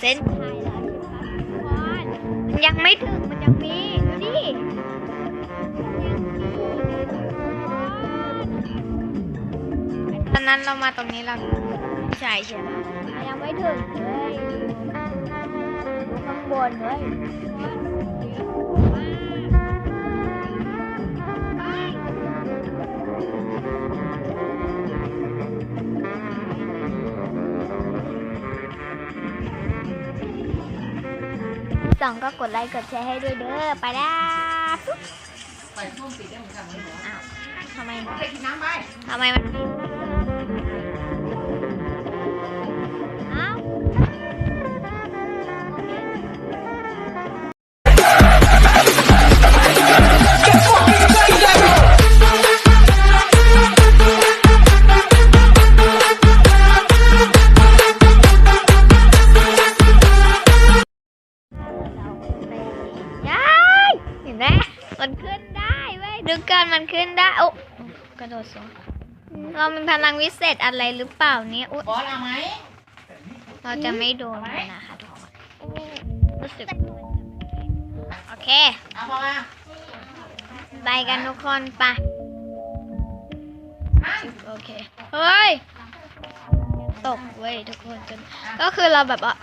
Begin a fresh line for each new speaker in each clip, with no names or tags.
เส้นชัยแล้วใช่ปะทุกคนมันยังไม่ถึง มันยังมีดูดิตอนนั้นเรามาตรงนี้เราใช่ใช่ไหมยังไม่ถึงเลยข้างบนเลย สองก็กดไลค์กดแชร์ให้ด้วยเด้อไปแล้ว
ไปส้มติดได้เหมือนกันเลยเหรอ
อ้าวทำไม
ไปกินน้ำไป
ทำไมมัน ด้เว้ยดูกันมันขึ้นได้โอ้กระโดดสูงเรามีพลังวิเศษอะไรหรือเปล่าเนี่ยอุ๊ย
บอสเอาไหม
เราจะไม่โดนมันนะคะทุกคนรู้สึกโอเค
เอาพอมา
ไปกันทุกคนไปโอเคเฮ้ยตกเว้ยทุกคนจนก็คือเราแบบว่า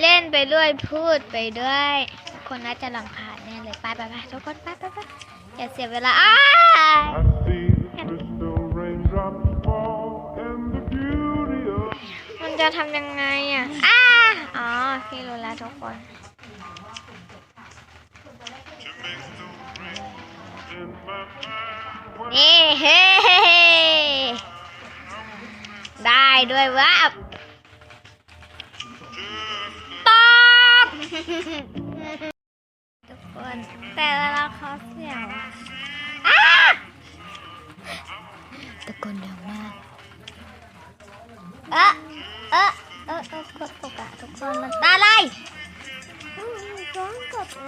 เล่นไปด้วยพูดไปด้วยทุก คนน่าจะลำคาญแน่เลย ไปไปไปทุกคน ไปไปไปอย่าเสียเวลาอ้าย
I see the crystal raindrops fall and the beauty of
มันจะทำยังไงอะอ้าอ๋อ พี่รู้แล้วทุกคน
in my mind. When
นี่เฮ้ได้ด้วยว่าตอบทุกค น แต่ละเขาเสียวอ้าตะโกนดังมากเอะเอะเอะเอะกดตกอะทุกคนมันตาอะไร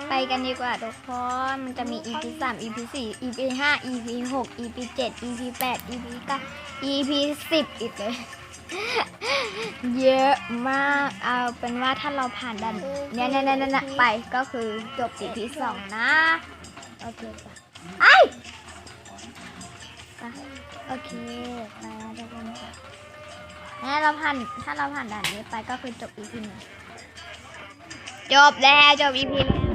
ไปกันดีกว่าทุกคน มันจะมี EP 3 EP 4 EP 5 EP 6 EP 7 EP 8 EP 9 EP 10 อีกเลย เยอะมากเอาเป็นว่าถ้าเราผ่านดันเนี่ยเนี่ยเนี่ยเนี่ยไปก็คือจบ EP 2นะ โอเคป่ะไอโอเคมาทุกคนค่ะงั้นเราผ่านถ้าเราผ่านด่านนี้ไปก็คือจบ EP หนึ่งจบแล้วจบ EP แล้ว